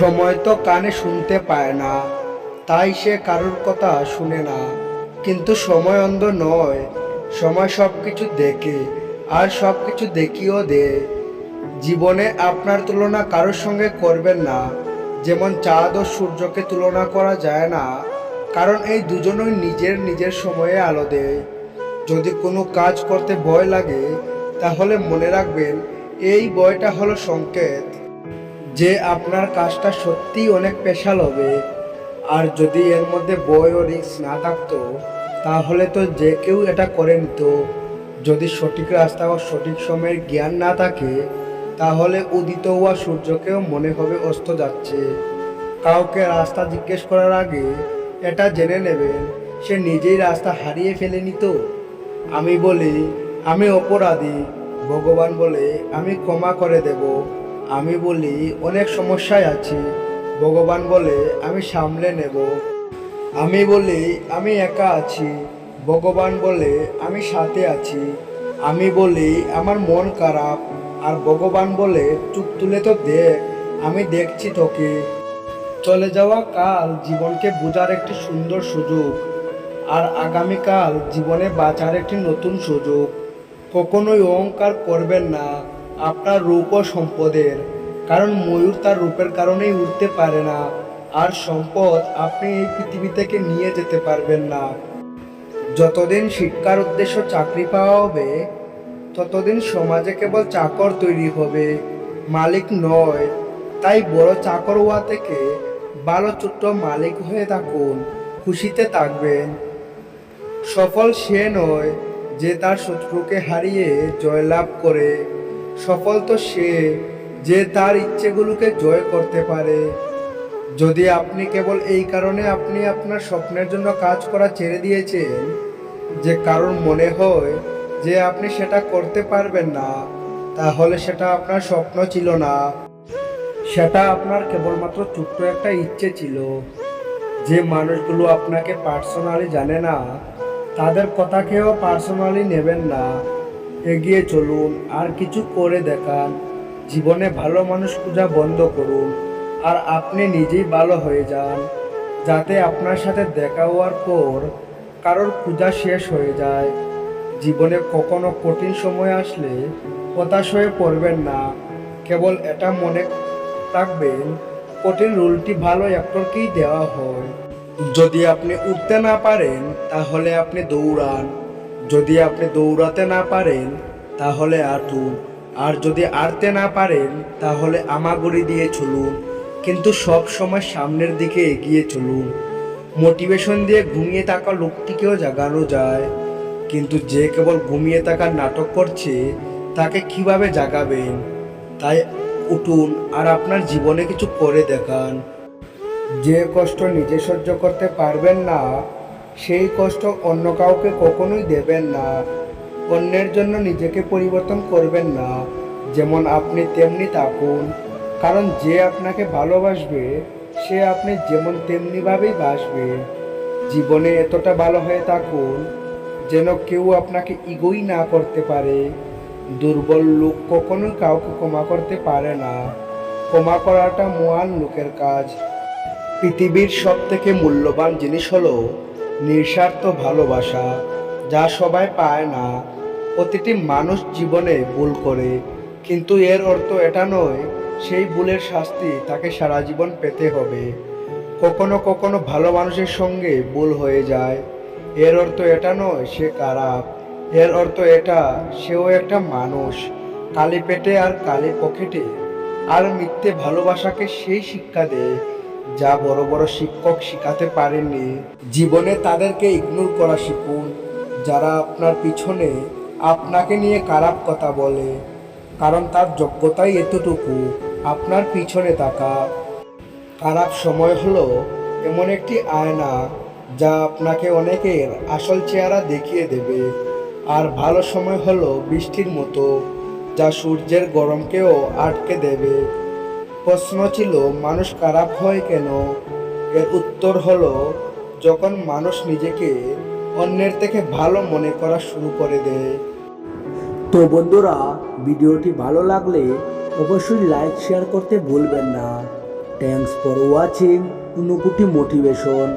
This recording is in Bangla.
সময় তো কানে শুনতে পায় না, তাই সে কারোর কথা শুনে না। কিন্তু সময় অন্ধ নয়, সময় সব কিছু দেখে, আর সব কিছু দেখিও দেয় জীবনে আপনার তুলনা কারোর সঙ্গে করবেন না, যেমন চাঁদ ও সূর্যকে তুলনা করা যায় না, কারণ এই দুজনই নিজের নিজের সময়ে আলো দেয় যদি কোনো কাজ করতে ভয় লাগে, তাহলে মনে রাখবেন, এই বয়টা হলো সংকেত। যে আপনার কাজটা সত্যিই অনেক স্পেশাল হবে। আর যদি এর মধ্যে বই ও রিস্ক না থাকতো, তাহলে তো যে কেউ এটা করে নিত। যদি সঠিক রাস্তা ও সঠিক সময়ের জ্ঞান না থাকে, তাহলে উদিত হওয়া সূর্যকেও মনে হবে অস্ত যাচ্ছে। কাউকে রাস্তা জিজ্ঞেস করার আগে এটা জেনে নেবেন, সে নিজেই রাস্তা হারিয়ে ফেলেনি তো। আমি বলি, আমি অপরাধী, ভগবান বলে আমি ক্ষমা করে দেব। আমি বলি, অনেক সমস্যায় আছি। ভগবান বলে, আমি সামলে নেব। আমি বলি, আমি একা আছি। ভগবান বলে, আমি সাথে আছি। আমি বলি, আমার মন খারাপ। আর ভগবান বলে, চুপ তুলে তো দেখ, আমি দেখছি তোকে। চলে যাওয়া কাল জীবনকে বোঝার একটি সুন্দর সুযোগ। আর আগামীকাল জীবনে বাঁচার একটি নতুন সুযোগ। কখনোই অহংকার করবেন না। আপনার রূপ ও সম্পদের, কারণ ময়ূর তার রূপের কারণেই উঠতে পারে না, আর সম্পদ আপনি এই পৃথিবী থেকে নিয়ে যেতে পারবেন না। যতদিন শিক্ষার উদ্দেশ্য চাকরি পাওয়া হবে, ততদিন সমাজে কেবল চাকর তৈরি হবে, মালিক নয়, তাই বড় চাকর হওয়া থেকে ভালো ছোট্ট মালিক হয়ে থাকুন, খুশিতে থাকবেন। সফল সে নয় যে তার শত্রুকে হারিয়ে জয়লাভ করে। সফল তো সে যে তার ইচ্ছেগুলোকে জয় করতে পারে। যদি আপনি কেবল এই কারণে আপনি আপনার স্বপ্নের জন্য কাজ করা ছেড়ে দিয়েছেন, যে কারণ মনে হয় যে আপনি সেটা করতে পারবেন না, তাহলে সেটা আপনার স্বপ্ন ছিল না। সেটা আপনার কেবলমাত্র ছোট্ট একটা ইচ্ছে ছিল। যে মানুষগুলো আপনাকে পার্সোনালি জানে না, তাদের কথাকেও পার্সোনালি নেবেন না। এগিয়ে চলুন, আর কিছু করে দেখান। জীবনে ভালো মানুষ খোঁজা বন্ধ করুন, আর আপনি নিজেই ভালো হয়ে যান, যাতে আপনার সাথে দেখা হওয়ার পর কারোর পূজা শেষ হয়ে যায়। জীবনে কখনো কঠিন সময় আসলে হতাশ হয়ে পড়বেন না, কেবল এটা মনে রাখবেন, কঠিন রুলটি ভালো অ্যাক্টরকেই দেওয়া হয়। যদি আপনি উঠতে না পারেন, তাহলে আপনি দৌড়ান। যদি আপনি দৌড়াতে না পারেন, তাহলে আটুন। আর যদি আড়তে না পারেন, তাহলে আমাগুড়ি দিয়ে চলুন। কিন্তু সব সময় সামনের দিকে এগিয়ে চলুন। মোটিভেশন দিয়ে ঘুমিয়ে থাকা লোকটিকেও জাগানো যায়। কিন্তু যে কেবল ঘুমিয়ে থাকার নাটক করছে, তাকে কীভাবে জাগাবেন? তাই উঠুন আর আপনার জীবনে কিছু করে দেখান। যে কষ্ট নিজে সহ্য করতে পারবেন না সেই কষ্ট অন্য কাউকে কখনোই দেবেন না। অন্যের জন্য নিজেকে পরিবর্তন করবেন না। যেমন আপনি তেমনি থাকুন। কারণ যে আপনাকে ভালোবাসবে, সে আপনি যেমন তেমনিভাবেই বাসবে। জীবনে এতটা ভালো হয়ে থাকুন, যেন কেউ আপনাকে ইগোই না করতে পারে। দুর্বল লোক কখনোই কাউকে ক্ষমা করতে পারে না। ক্ষমা করাটা মহান লোকের কাজ। পৃথিবীর সব থেকে মূল্যবান জিনিস হলো নিঃস্বার্থ ভালোবাসা যা সবাই পায় না। প্রতিটি মানুষ জীবনে ভুল করে, কিন্তু এর অর্থ এটা নয়, সেই ভুলের শাস্তি তাকে সারা জীবন পেতে হবে। কখনো কখনো ভালো মানুষের সঙ্গে ভুল হয়ে যায়। এর অর্থ এটা নয়, সে খারাপ। এর অর্থ এটা, সেও একটা মানুষ, কালি পেটে আর কালি পকেটে। আর মিথ্যে ভালোবাসাকে সেই শিক্ষা দেয় যা বড় বড় শিক্ষক শিখাতে পারেননি। জীবনে তাদেরকে ইগনোর করা শিখুন। যারা আপনার পিছনে আপনাকে নিয়ে খারাপ কথা বলে, কারণ তার যোগ্যতাই এতটুকু, আপনার পিছনে থাকা। খারাপ সময় হলো এমন একটি আয়না যা আপনাকে অনেকের আসল চেহারা দেখিয়ে দেবে। আর ভালো সময় হলো বৃষ্টির মতো, যা সূর্যের গরমকেও আটকে দেবে। প্রশ্ন ছিল, মানুষ খারাপ হয় কেন? এর উত্তর হলো, যখন মানুষ নিজেকে অন্যের থেকে ভালো মনে করা শুরু করে দেয়। তো বন্ধুরা, ভিডিওটি ভালো লাগলে অবশ্যই লাইক, শেয়ার করতে ভুলবেন না। থ্যাংকস ফর ওয়াচিং উনুকুটি মোটিভেশন